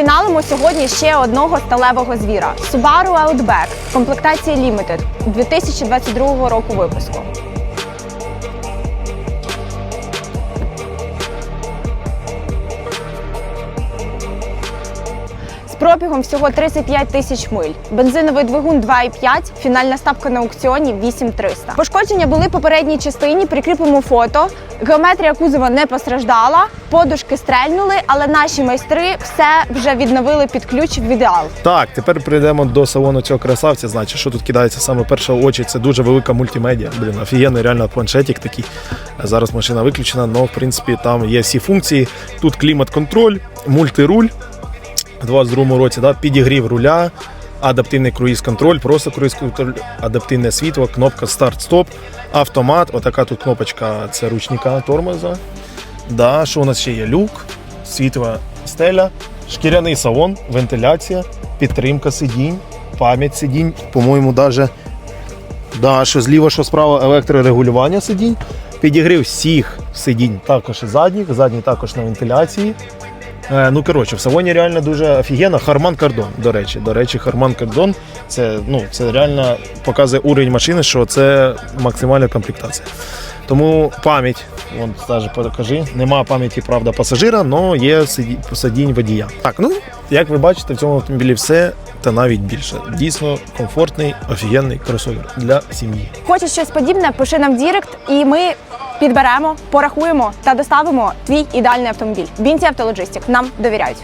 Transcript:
Розфіналимо сьогодні ще одного сталевого звіра Subaru Outback комплектації Limited 2022 року випуску. Пробігом всього 35 тисяч миль. Бензиновий двигун 2,5, фінальна ставка на аукціоні 8300. Пошкодження були попередній частині, прикріпимо фото. Геометрія кузова не постраждала, подушки стрельнули, але наші майстри все вже відновили під ключ в ідеал. Так, тепер прийдемо до салону цього красавця. Значить, що тут кидається саме перше в очі, це дуже велика мультимедіа. Блін, офігенний реально планшетик такий. Зараз машина виключена, але в принципі там є всі функції. Тут клімат-контроль, мультируль у 22 році, да, підігрів руля, адаптивний круїз-контроль, просто круїз-контроль, адаптивне світло, кнопка старт-стоп, автомат. Отака тут кнопочка це ручника тормоза. Да, що у нас ще є? Люк, світла стеля, шкіряний салон, вентиляція, підтримка сидінь, пам'ять сидінь. По-моєму, даже да, що зліва, що справа електрорегулювання сидінь. Підігрів всіх сидінь, також і задніх, задні також на вентиляції. Е, ну, коротше, в салоні реально дуже офігенно. Харман Кардон, до речі. До речі, Харман Кардон це, ну, це реально показує уровень машини, що це максимальна комплектація. Тому пам'ять, вон даже покажи, нема пам'яті, правда, пасажира, але є сиді- сидінь водія. Так, ну як ви бачите, в цьому автомобілі все та навіть більше. Дійсно комфортний, офігенний кросовер для сім'ї. Хочеш щось подібне, пиши нам в Дірект, і ми підберемо, порахуємо та доставимо твій ідеальний автомобіль. Бінці Автологистик нам довіряють.